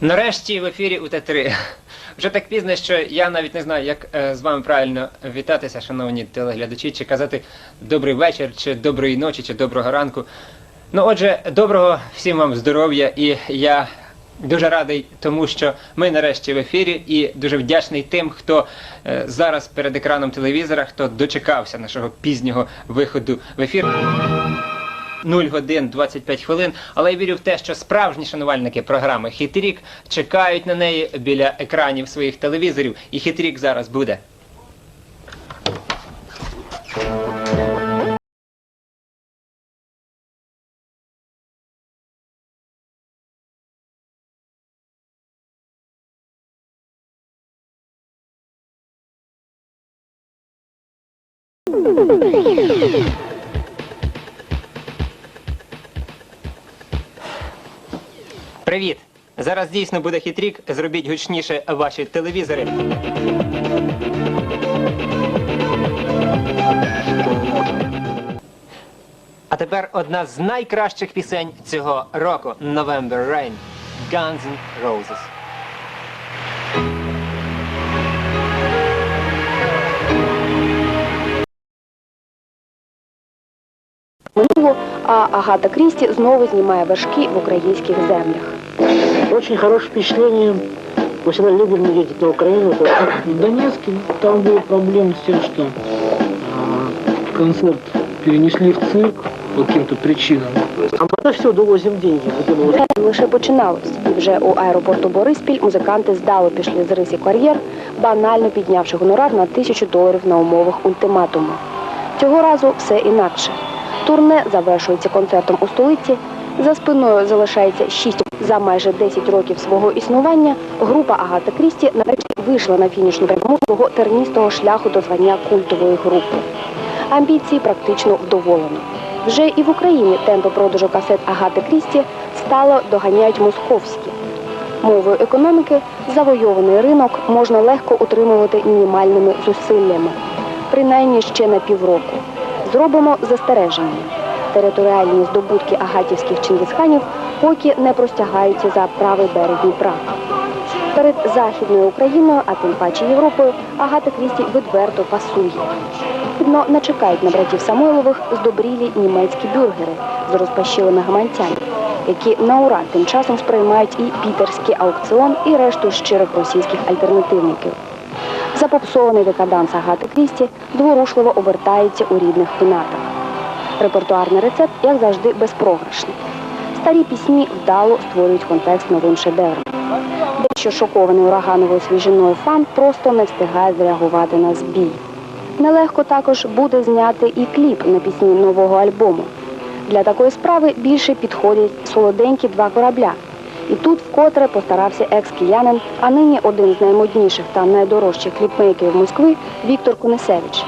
Нарешті в ефірі УТ3. Вже так пізно, що я навіть не знаю, як е, з вами правильно вітатися, шановні телеглядачі, чи казати добрий вечір, чи доброї ночі, чи доброго ранку. Ну, отже, доброго всім вам здоров'я, і я дуже радий тому, що ми нарешті в ефірі, і дуже вдячний тим, хто е, зараз перед екраном телевізора, хто дочекався нашого пізнього виходу в ефір. 0 годин 25 хвилин, але я вірю в те, що справжні шанувальники програми Хітрік чекають на неї біля екранів своїх телевізорів, і хитрік зараз буде. Привіт! Зараз дійсно буде хитрік. Зробіть гучніше ваші телевізори. А тепер одна з найкращих пісень цього року November Rain Guns N' Roses. а Агата Крісті знову знімає вершки в українських землях. Очень хорошее впечатление. Мы всегда любим ездить на Украину. В Донецке там были проблемы с тем, что а, концерт перенесли в цирк по каким-то причинам. А мы на все довозим деньги. Мы думали, Це лише починалось, і вже у аеропорту Бориспіль музиканти здало пішли з рисі кар'єр, банально піднявши гонорар на тисячу доларів на умовах ультиматуму. Цього разу все інакше. Турне завершується концертом у столиці. За спиною залишається шість. за майже 10 років свого існування група Агата Крісті нарешті вийшла на фінішну пряму свого терністого шляху до звання культової групи. Амбіції практично вдоволено. Вже і в Україні темпи продажу касет Агати Крісті стало доганяють московські. Мовою економіки завойований ринок можна легко утримувати мінімальними зусиллями, принаймні ще на півроку. Зробимо застереження. Територіальні здобутки агатівських чингісханів поки не простягаються за правий берег Дніпра. Перед Західною Україною, а тим паче Європою, Агата Крісті відверто пасує. Видно, не чекають на братів Самойлових здобрілі німецькі бюргери з розпашілими гаманцями, які на ура тим часом сприймають і пітерський аукціон, і решту щирих російських альтернативників. Запопсований декаданс Агати Крісті зворушливо обертається у рідних пенатах. Репертуарний рецепт, як завжди, безпрограшний. Старі пісні вдало створюють контекст новим шедеврам. Дещо шокований урагановою свіжиною фан просто не встигає зреагувати на збій. Нелегко також буде зняти і кліп на пісні нового альбому. Для такої справи більше підходять солоденькі два корабля. І тут вкотре постарався екс-киянин, а нині один з наймодніших та найдорожчих кліпмейкерів Москви Віктор Конесевич.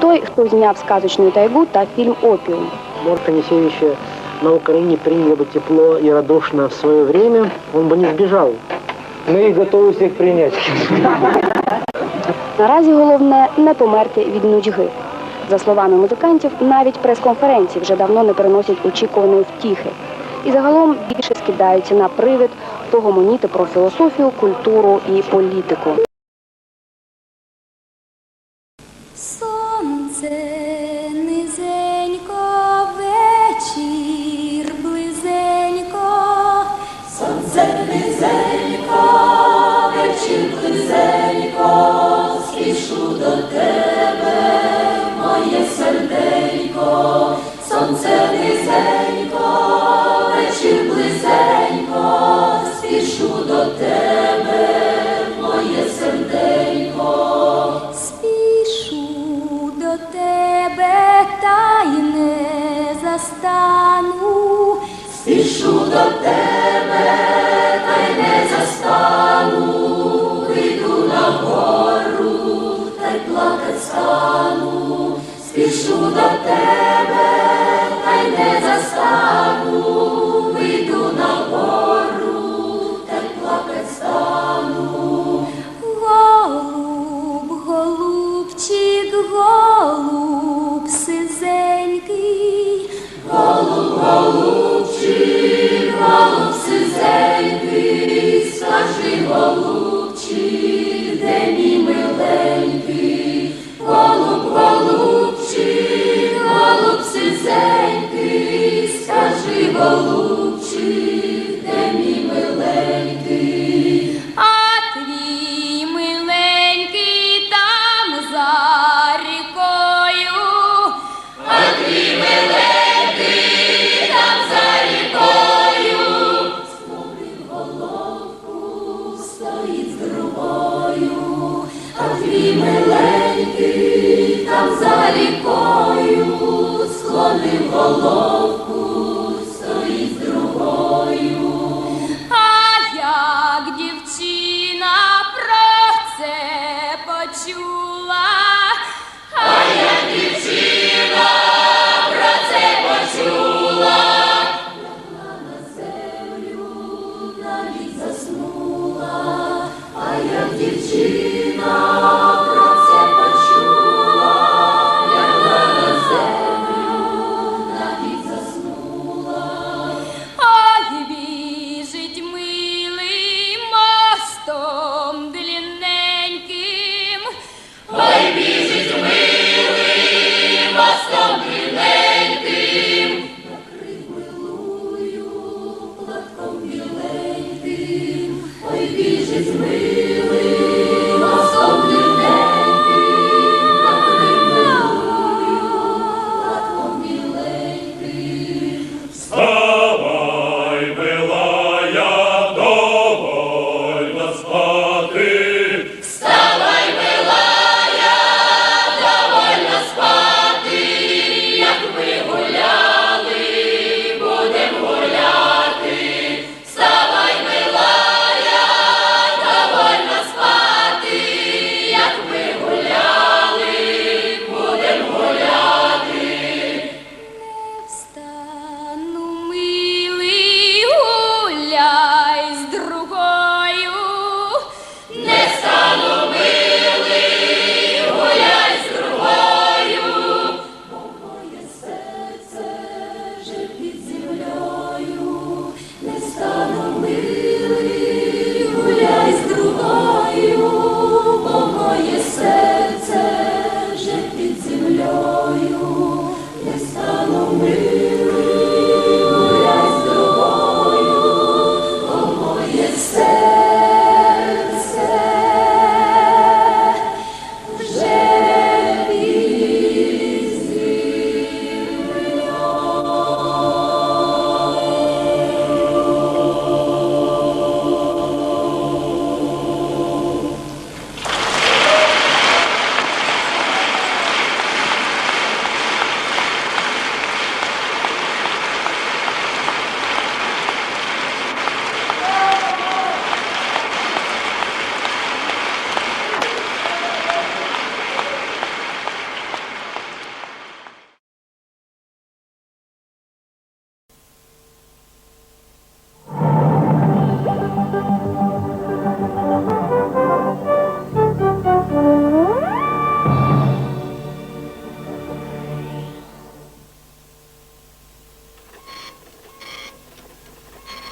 Той, хто зняв сказочну тайгу та фільм Опіум. может, Анисевича на Украине приняли бы тепло и радушно в свое время, он бы не сбежал. Мы их готовы всех принять. Наразі головне не померти від нудьги. За словами музикантів, навіть прес-конференції вже давно не приносять очікуваної втіхи. І загалом більше скидаються на привид погомоніти про філософію, культуру і політику. До louco.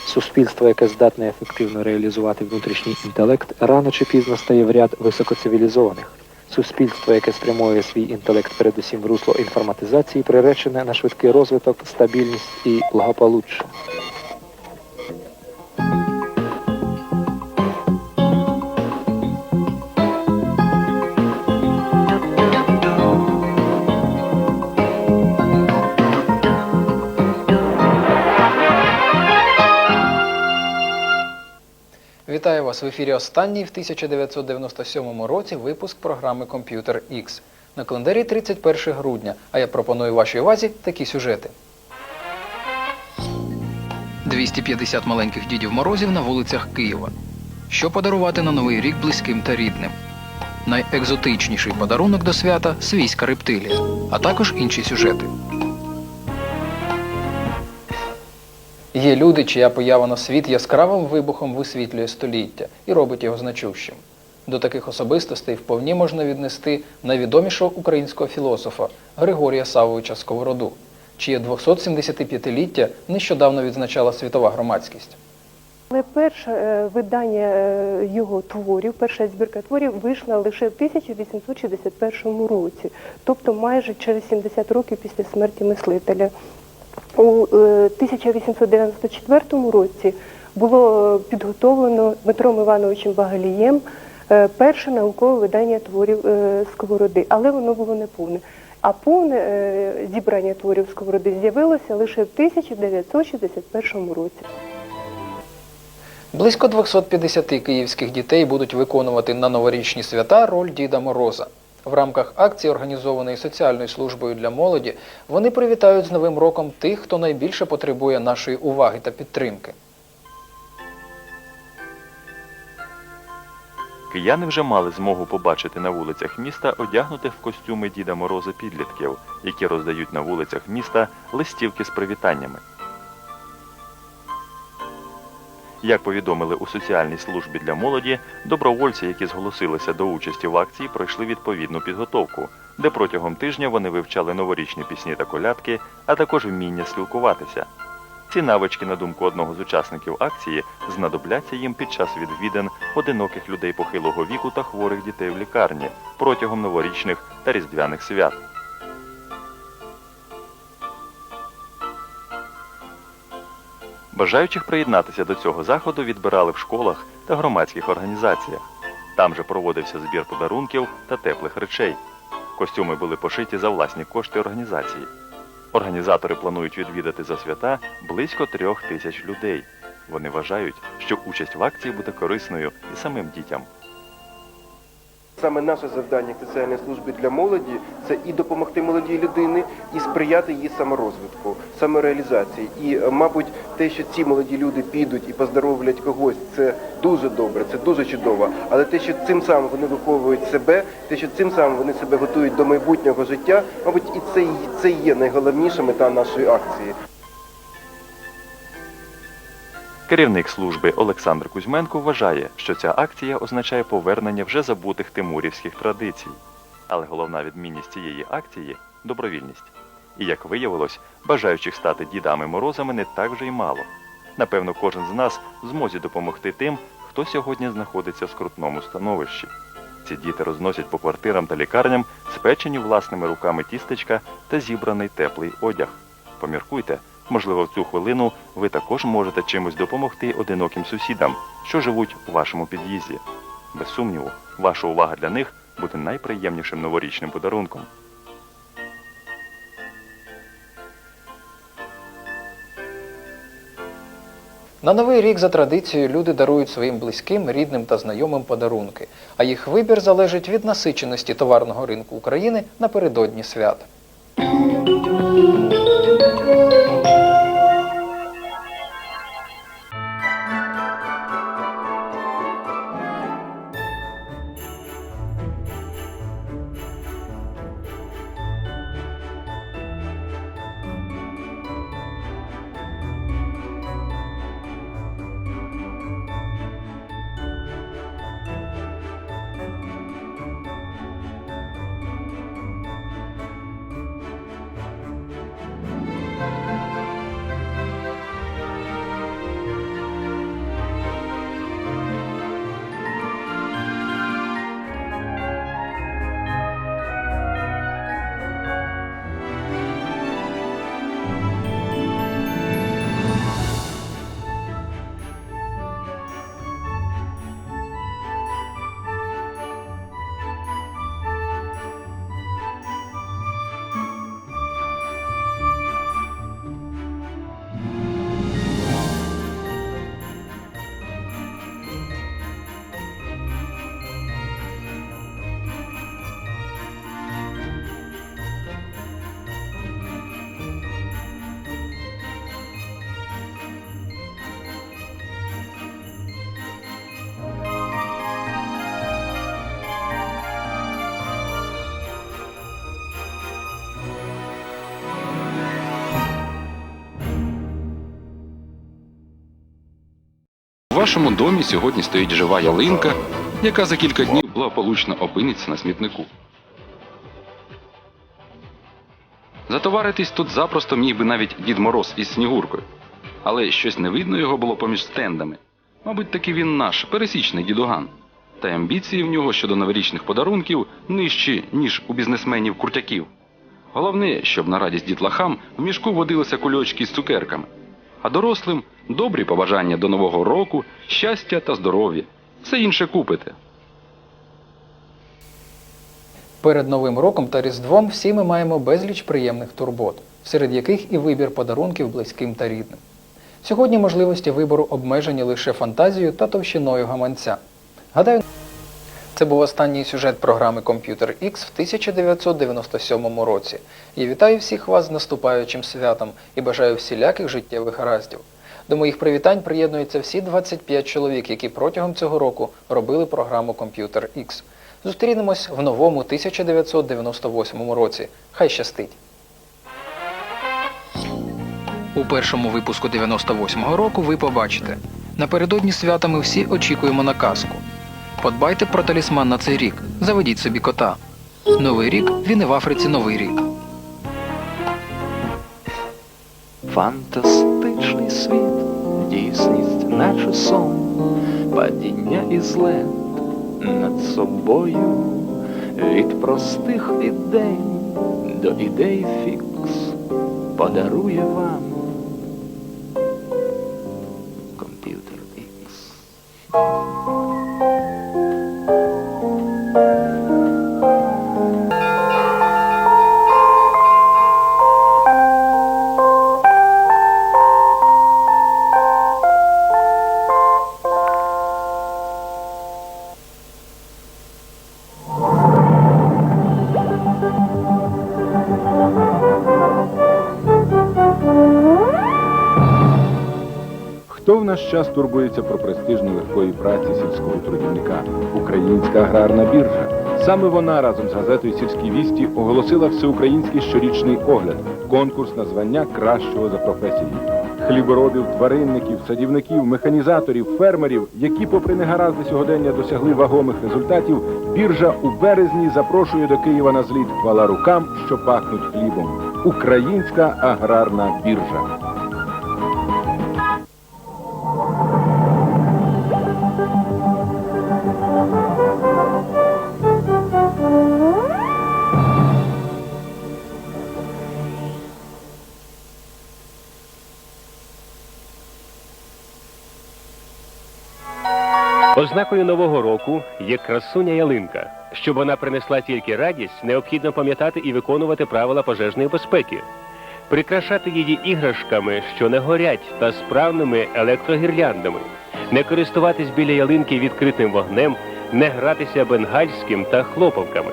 Суспільство, яке здатне ефективно реалізувати внутрішній інтелект, рано чи пізно стає в ряд високоцивілізованих. Суспільство, яке спрямує свій інтелект передусім в русло інформатизації, приречене на швидкий розвиток, стабільність і благополуччя. Вітаю вас в ефірі останній в 1997 році випуск програми Комп'ютер X. На календарі 31 грудня, а я пропоную вашій увазі такі сюжети. 250 маленьких дідів морозів на вулицях Києва. Що подарувати на новий рік близьким та рідним? Найекзотичніший подарунок до свята свійська рептилія, а також інші сюжети. Є люди, чия поява на світ яскравим вибухом висвітлює століття і робить його значущим. До таких особистостей вповні можна віднести найвідомішого українського філософа Григорія Савовича Сковороду, чиє 275-ліття нещодавно відзначала світова громадськість. Але перше е, видання е, його творів, перша збірка творів вийшла лише в 1861 році, тобто майже через 70 років після смерті мислителя. У е, 1894 році було підготовлено Дмитром Івановичем Багалієм е, перше наукове видання творів е, Сковороди, але воно було неповне. А повне е, зібрання творів Сковороди з'явилося лише в 1961 році. Близько 250 київських дітей будуть виконувати на новорічні свята роль Діда Мороза. В рамках акції, організованої соціальною службою для молоді, вони привітають з Новим роком тих, хто найбільше потребує нашої уваги та підтримки. Кияни вже мали змогу побачити на вулицях міста одягнутих в костюми Діда Мороза підлітків, які роздають на вулицях міста листівки з привітаннями. Як повідомили у соціальній службі для молоді, добровольці, які зголосилися до участі в акції, пройшли відповідну підготовку, де протягом тижня вони вивчали новорічні пісні та колядки, а також вміння спілкуватися. Ці навички, на думку одного з учасників акції, знадобляться їм під час відвідин одиноких людей похилого віку та хворих дітей в лікарні протягом новорічних та різдвяних свят. Бажаючих приєднатися до цього заходу відбирали в школах та громадських організаціях. Там же проводився збір подарунків та теплих речей. Костюми були пошиті за власні кошти організації. Організатори планують відвідати за свята близько трьох тисяч людей. Вони вважають, що участь в акції буде корисною і самим дітям. Саме наше завдання соціальної служби для молоді це і допомогти молодій людині, і сприяти її саморозвитку, самореалізації. І, е, мабуть, те, що ці молоді люди підуть і поздоровлять когось, це дуже добре, це дуже чудово. Але те, що цим самим вони виховують себе, те, що цим самим вони себе готують до майбутнього життя, мабуть, і це, це є найголовніша мета нашої акції. Керівник служби Олександр Кузьменко вважає, що ця акція означає повернення вже забутих тимурівських традицій. Але головна відмінність цієї акції добровільність. І як виявилось, бажаючих стати дідами морозами не так вже й мало. Напевно, кожен з нас в змозі допомогти тим, хто сьогодні знаходиться в скрутному становищі. Ці діти розносять по квартирам та лікарням спечені власними руками тістечка та зібраний теплий одяг. Поміркуйте, можливо, в цю хвилину ви також можете чимось допомогти одиноким сусідам, що живуть у вашому під'їзді. Без сумніву, ваша увага для них буде найприємнішим новорічним подарунком. На новий рік за традицією люди дарують своїм близьким, рідним та знайомим подарунки, а їх вибір залежить від насиченості товарного ринку України напередодні свят. У вашому домі сьогодні стоїть жива ялинка, яка за кілька днів благополучно опиниться на смітнику. Затоваритись тут запросто міг би навіть Дід Мороз із Снігуркою. Але щось не видно його було поміж стендами. Мабуть, таки він наш, пересічний дідуган. Та амбіції в нього щодо новорічних подарунків нижчі, ніж у бізнесменів куртяків. Головне, щоб на радість дітлахам в мішку водилися кульочки з цукерками, а дорослим добрі побажання до нового року, щастя та здоров'я. Все інше купите. Перед Новим роком та Різдвом всі ми маємо безліч приємних турбот, серед яких і вибір подарунків близьким та рідним. Сьогодні можливості вибору обмежені лише фантазією та товщиною гаманця. Гадаю, це був останній сюжет програми Computer X в 1997 році. Я вітаю всіх вас з наступаючим святом і бажаю всіляких життєвих гараздів. До моїх привітань приєднуються всі 25 чоловік, які протягом цього року робили програму Computer X. Зустрінемось в новому 1998 році. Хай щастить! У першому випуску 98-го року ви побачите. Напередодні свята ми всі очікуємо на казку. Подбайте про талісман на цей рік. Заведіть собі кота. Новий рік він і в Африці новий рік. Фантастичний світ, дійсність, наче сон, падіння і злет над собою, від простих ідей до ідей фікс подарує вам час турбується про престижну легкої праці сільського трудівника? Українська аграрна біржа. Саме вона разом з газетою Сільські вісті оголосила всеукраїнський щорічний огляд, конкурс на звання кращого за професією. Хліборобів, тваринників, садівників, механізаторів, фермерів, які, попри негаразди сьогодення, досягли вагомих результатів, біржа у березні запрошує до Києва на зліт хвала рукам, що пахнуть хлібом. Українська аграрна біржа. Ознакою нового року є красуня ялинка. Щоб вона принесла тільки радість, необхідно пам'ятати і виконувати правила пожежної безпеки, прикрашати її іграшками, що не горять, та справними електрогірляндами, не користуватись біля ялинки відкритим вогнем, не гратися бенгальським та хлопавками.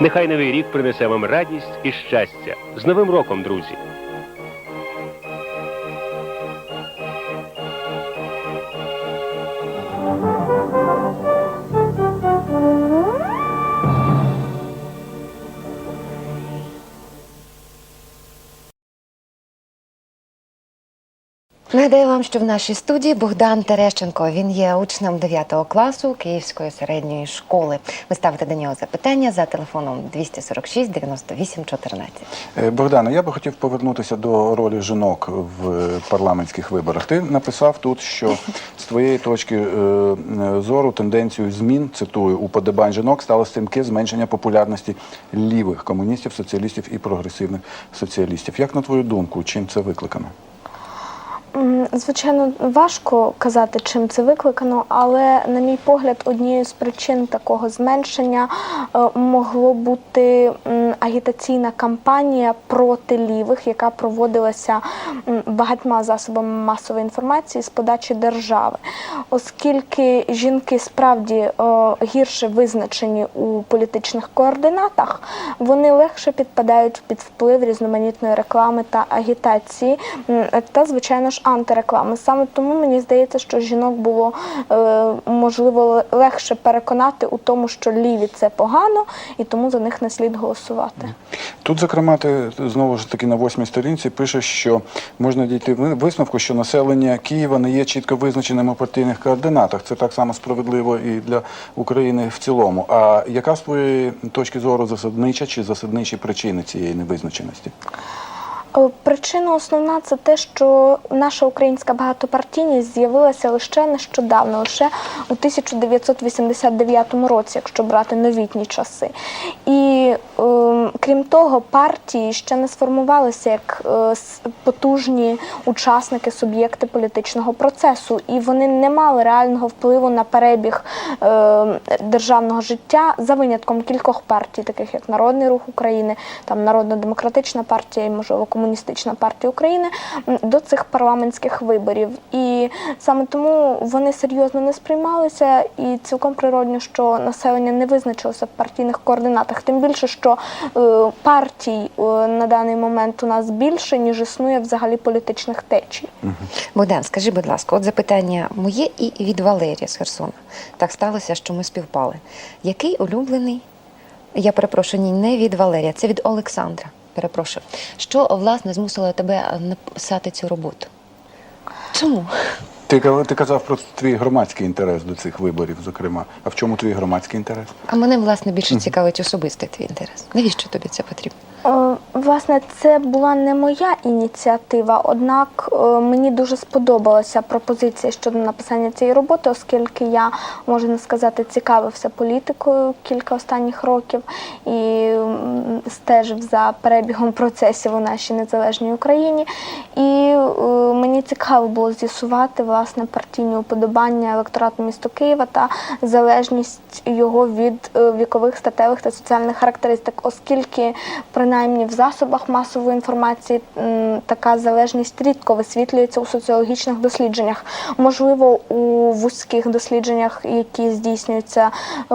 Нехай новий рік принесе вам радість і щастя. З Новим роком, друзі! Нагадаю вам, що в нашій студії Богдан Терещенко. Він є учнем 9 класу Київської середньої школи. Ви ставите до нього запитання за телефоном 246 98 14. Е, Богдане, я би хотів повернутися до ролі жінок в парламентських виборах. Ти написав тут, що з твоєї точки е, зору тенденцію змін, цитую, уподобань жінок стало стрімке зменшення популярності лівих комуністів, соціалістів і прогресивних соціалістів. Як на твою думку, чим це викликано? Звичайно, важко казати, чим це викликано, але, на мій погляд, однією з причин такого зменшення е, могло бути агітаційна кампанія проти лівих, яка проводилася багатьма засобами масової інформації з подачі держави. Оскільки жінки справді е, гірше визначені у політичних координатах, вони легше підпадають під вплив різноманітної реклами та агітації, та, звичайно ж, антиреклами. Саме тому мені здається, що жінок було е, можливо легше переконати у тому, що ліві це погано, і тому за них не слід голосувати. Тут, зокрема, ти знову ж таки на восьмій сторінці пишеш, що можна дійти ви- висновку, що населення Києва не є чітко визначеним у партійних координатах. Це так само справедливо і для України в цілому. А яка з твоєї точки зору засаднича чи засадничі причини цієї невизначеності? Е, Причина основна це те, що наша українська багатопартійність з'явилася лише нещодавно, лише у 1989 році, якщо брати новітні часи. І ем, крім того, партії ще не сформувалися як е, потужні учасники, суб'єкти політичного процесу, і вони не мали реального впливу на перебіг е, державного життя за винятком кількох партій, таких як Народний рух України, там Народно-демократична партія і можливо Комуністична партія України, до цих парламентських виборів. І саме тому вони серйозно не сприймалися, і цілком природньо, що населення не визначилося в партійних координатах. Тим більше, що е, партій е, на даний момент у нас більше, ніж існує взагалі політичних течій. Богдан, скажи, будь ласка, от запитання моє і від Валерія з Херсона. Так сталося, що ми співпали. Який улюблений? Я перепрошую, ні, не від Валерія, це від Олександра. Перепрошую. Що власне змусило тебе написати цю роботу? Чому? Ти, ти казав про твій громадський інтерес до цих виборів, зокрема. А в чому твій громадський інтерес? А мене власне більше цікавить особистий твій інтерес. Навіщо тобі це потрібно? Е, Власне, це була не моя ініціатива, однак е, мені дуже сподобалася пропозиція щодо написання цієї роботи, оскільки я, можна сказати, цікавився політикою кілька останніх років і стежив за перебігом процесів у нашій незалежній Україні. І е, мені цікаво було з'ясувати власне партійні уподобання електорату міста Києва та залежність його від е, вікових, статевих та соціальних характеристик, оскільки принаймні в засобах масової інформації така залежність рідко висвітлюється у соціологічних дослідженнях. Можливо, у вузьких дослідженнях, які здійснюються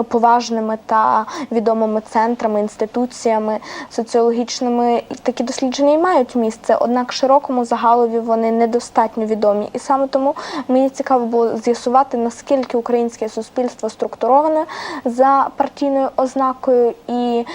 поважними та відомими центрами, інституціями соціологічними, такі дослідження і мають місце, однак широкому загалові вони недостатньо відомі. І саме тому мені цікаво було з'ясувати, наскільки українське суспільство структуроване за партійною ознакою, і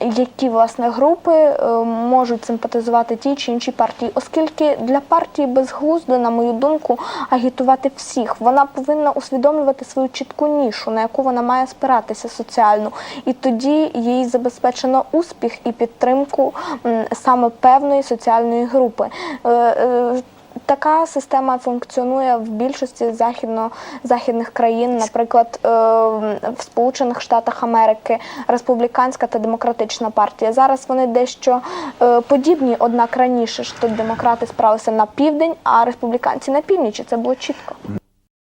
які власне групи е, можуть симпатизувати тій чи іншій партії, оскільки для партії безглуздо, на мою думку, агітувати всіх. Вона повинна усвідомлювати свою чітку нішу, на яку вона має спиратися соціальну, і тоді їй забезпечено успіх і підтримку саме певної соціальної групи. Така система функціонує в більшості західно, західних країн, наприклад, е, в Сполучених Штатах Америки, республіканська та демократична партія. Зараз вони дещо е, подібні, однак раніше тут демократи справилися на південь, а республіканці на північ. і Це було чітко.